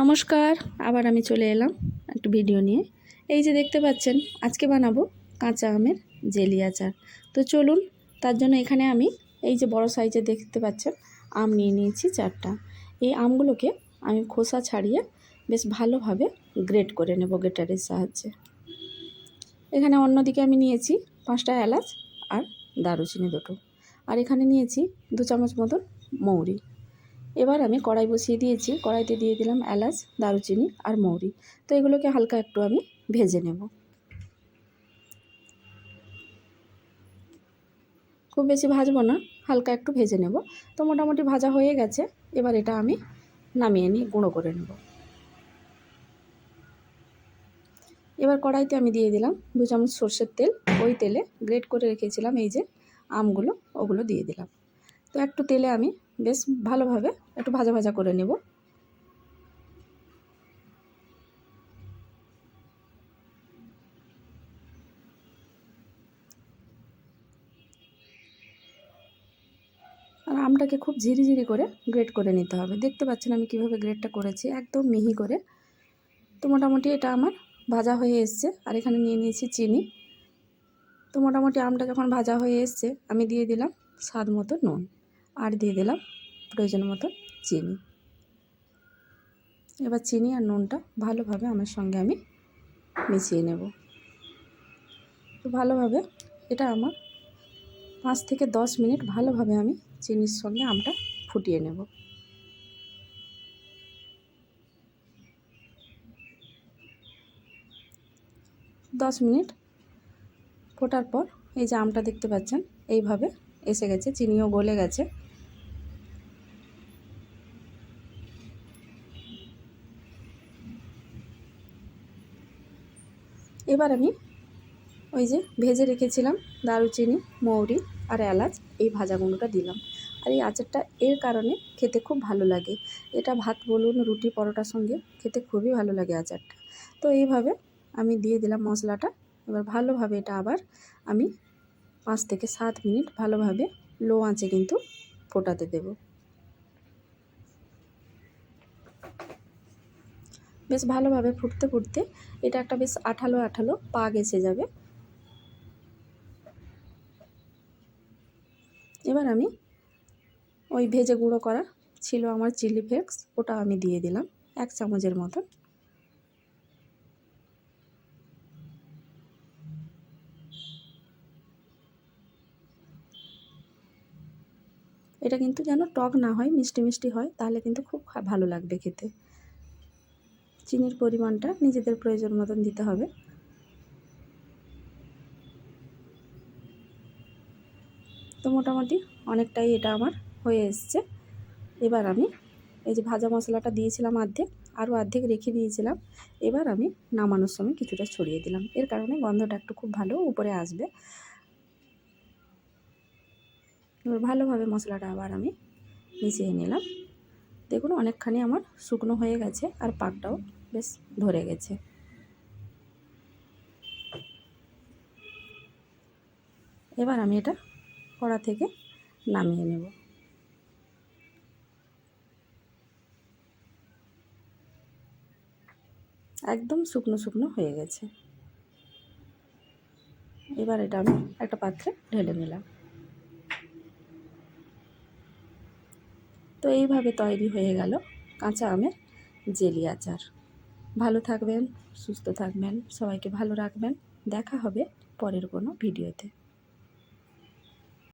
নমস্কার, আবার আমি চলে এলাম একটু ভিডিও নিয়ে। এই যে দেখতে পাচ্ছেন, আজকে বানাবো কাঁচা আমের জেলি আচার। তো চলুন, তার জন্য এখানে আমি এই যে বড় সাইজে দেখতে পাচ্ছেন, আম নিয়ে নিয়েছি চারটা। এই আমগুলোকে আমি খোসা ছাড়িয়ে বেশ ভালোভাবে গ্রেট করে নেব গ্রেটারের সাহায্যে। এখানে অন্যদিকে আমি নিয়েছি পাঁচটা এলাচ আর দারুচিনি দুটো। আর এখানে নিয়েছি দু চামচ মতন মৌরি। এবার আমি কড়াই বসিয়ে দিয়েছি। কড়াইতে দিয়ে দিলাম এলাচ, দারুচিনি আর মৌরি। তো এগুলোকে হালকা একটু আমি ভেজে নেব। খুব বেশি ভাজবো না, হালকা একটু ভেজে নেব। তো মোটামুটি ভাজা হয়ে গেছে। এবার এটা আমি নামিয়ে নিয়ে গুঁড়ো করে নেব। এবার কড়াইতে আমি দিয়ে দিলাম দু চামচ সর্ষের তেল। ওই তেলে গ্রেট করে রেখেছিলাম এই যে আমগুলো, ওগুলো দিয়ে দিলাম। তো একটু তেলে আমি বেশ ভালোভাবে একটু ভাজা ভাজা করে নেব। আর আমটাকে খুব ঝিরিঝিরি করে গ্রেট করে নিতে হবে। দেখতে পাচ্ছেন আমি কীভাবে গ্রেটটা করেছি, একদম মিহি করে। তো মোটামুটি এটা আমার ভাজা হয়ে এসছে। আর এখানে নিয়ে নিয়েছি চিনি। তো মোটামুটি আমটা যখন ভাজা হয়ে এসছে। আমি দিয়ে দিলাম স্বাদ মতো নুন। আর দিয়ে দিলাম প্রয়োজন মতো চিনি। এবার চিনি আর নুনটা ভালোভাবে আমার সঙ্গে আমি মিশিয়ে নেব। তো ভালোভাবে এটা আমার পাঁচ থেকে দশ মিনিট ভালোভাবে আমি চিনির সঙ্গে আমটা ফুটিয়ে নেব। দশ মিনিট ফোটার পর এই যে আমটা দেখতে পাচ্ছেন, এইভাবে এসে গেছে, চিনিও গলে গেছে। এবার আমি ওই যে ভেজে রেখেছিলাম দারুচিনি, মৌরি আর এলাচ, এই ভাজা গুঁড়োটা দিলাম। আর এই আচারটা এর কারণে খেতে খুব ভালো লাগে। এটা ভাত বলুন, রুটি, পরোটার সঙ্গে খেতে খুবই ভালো লাগে আচারটা। তো এইভাবে আমি দিয়ে দিলাম মশলাটা। এবার ভালোভাবে এটা আবার আমি পাঁচ থেকে সাত মিনিট ভালোভাবে লো আঁচে কিন্তু ফোটাতে দেবো। বেশ ভালোভাবে ফুটতে ফুটতে এটা একটা বেশ আঠালো আঠালো পা গেছে যাবে। এবার আমি ওই ভেজে গুঁড়ো করা ছিল আমার চিলি ফ্লেক্স, ওটা আমি দিয়ে দিলাম এক চামচের মতন। এটা কিন্তু যেন টক না হয়, মিষ্টি মিষ্টি হয়, তাহলে কিন্তু খুব ভালো লাগবে খেতে। চিনির পরিমাণটা নিজেদের প্রয়োজন মতন দিতে হবে। তো মোটামুটি অনেকটাই এটা আমার হয়ে এসছে। এবার আমি এই যে ভাজা মশলাটা দিয়েছিলাম অর্ধেক আরও অর্ধেক রেখে দিয়েছিলাম। এবার আমি নামানোর সময় কিছুটা ছড়িয়ে দিলাম। এর কারণে গন্ধটা একটু খুব ভালো উপরে আসবে। এবার ভালোভাবে মশলাটা আবার আমি মিশিয়ে নিলাম। দেখুন অনেকখানি আমার শুকনো হয়ে গেছে আর পাকটাও বেশ ধরে গেছে। এবার আমি এটা কড়া থেকে নামিয়ে নেব। একদম শুকনো শুকনো হয়ে গেছে। এবার এটা আমি একটা পাত্রে ঢেলে নিলাম। তো এইভাবে তৈরি হয়ে গেল কাঁচা আমের জেলি আচার। ভালো থাকবেন, সুস্থ থাকবেন, সবাইকে ভালো রাখবেন। দেখা হবে পরের কোনো ভিডিওতে।